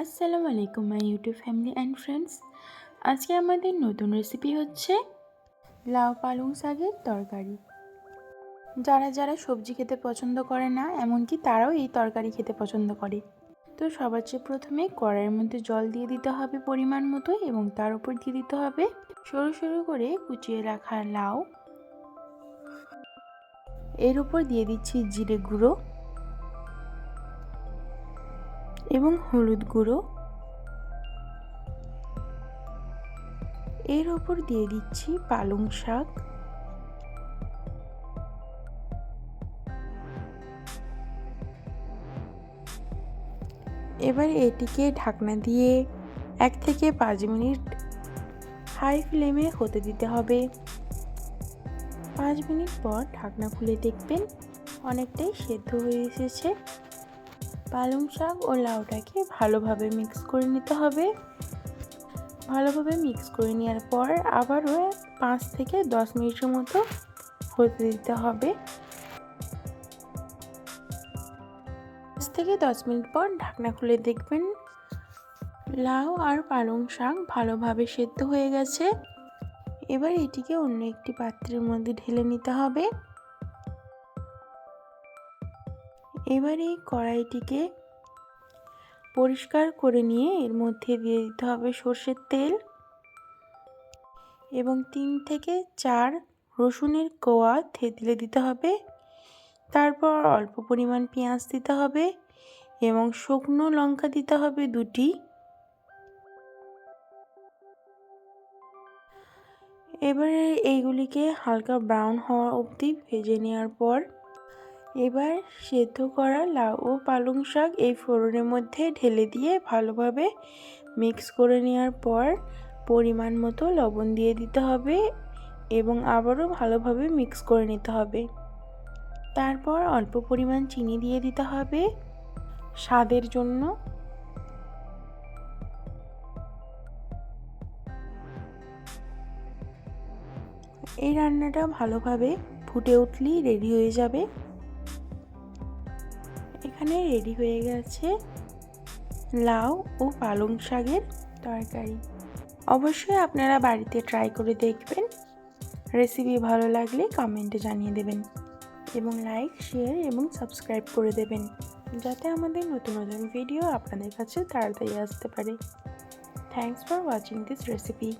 আসসালামু আলাইকুম my YouTube family and friends আজকে আমাদের নতুন রেসিপি হচ্ছে লাউ পালং শাকের তরকারি। যারা যারা সবজি খেতে পছন্দ করে না, এমনকি তারাও এই তরকারি খেতে পছন্দ করে। তো সবার চেয়ে প্রথমে কড়াইয়ের মধ্যে জল দিয়ে দিতে হবে পরিমাণ মতো এবং তার উপর দিয়ে দিতে হবে সরু সরু করে কুচিয়ে রাখা লাউ। এর উপর দিয়ে দিচ্ছি জিরে গুঁড়ো। এবং হলুদ গুঁড়ো। এর ওপর দিয়ে দিচ্ছি পালং শাক। এবার এটিকে ঢাকনা দিয়ে এক থেকে পাঁচ মিনিট হাই ফ্লেমে হতে দিতে হবে। পাঁচ মিনিট পর ঢাকনা খুলে দেখবেন অনেকটাই সেদ্ধ হয়ে এসেছে। পালং শাক ও লাউটাকে ভালোভাবে মিক্স করে নিতে হবে। ভালোভাবে মিক্স করে নেওয়ার পর আবারও পাঁচ থেকে দশ মিনিটের মতো হতে দিতে হবে। পাঁচ থেকে দশ মিনিট পর ঢাকনা খুলে দেখবেন লাউ আর পালং শাক ভালোভাবে সেদ্ধ হয়ে গেছে। এবার এটিকে অন্য একটি পাত্রের মধ্যে ঢেলে নিতে হবে। এবার এই কড়াইটিকে পরিষ্কার করে নিয়ে এর মধ্যে দিয়ে দিতে হবে সর্ষের তেল এবং তিন থেকে চার রসুনের কোয়া থেতলে দিতে হবে। তারপর অল্প পরিমাণ পেঁয়াজ দিতে হবে এবং শুকনো লঙ্কা দিতে হবে দুটি। এবারে এইগুলিকে হালকা ব্রাউন হওয়া অবধি ভেজে নেওয়ার পর এবার সেদ্ধ করা লাউ ও পালং শাক এই ফোড়নের মধ্যে ঢেলে দিয়ে ভালোভাবে মিক্স করে নেওয়ার পর পরিমাণ মতো লবণ দিয়ে দিতে হবে এবং আবারও ভালোভাবে মিক্স করে নিতে হবে। তারপর অল্প পরিমাণ চিনি দিয়ে দিতে হবে স্বাদের জন্য। এই রান্নাটা ভালোভাবে ফুটে উঠলেই রেডি হয়ে যাবে। এখানে রেডি হয়ে গেছে লাউ ও পালং শাকের তরকারি। অবশ্যই আপনারা বাড়িতে ট্রাই করে দেখবেন। রেসিপি ভালো লাগলে কমেন্টে জানিয়ে দেবেন এবং লাইক শেয়ার এবং সাবস্ক্রাইব করে দেবেন যাতে আমাদের নতুন নতুন ভিডিও আপনাদের কাছে তাড়াতাড়ি আসতে পারে। Thanks for watching this recipe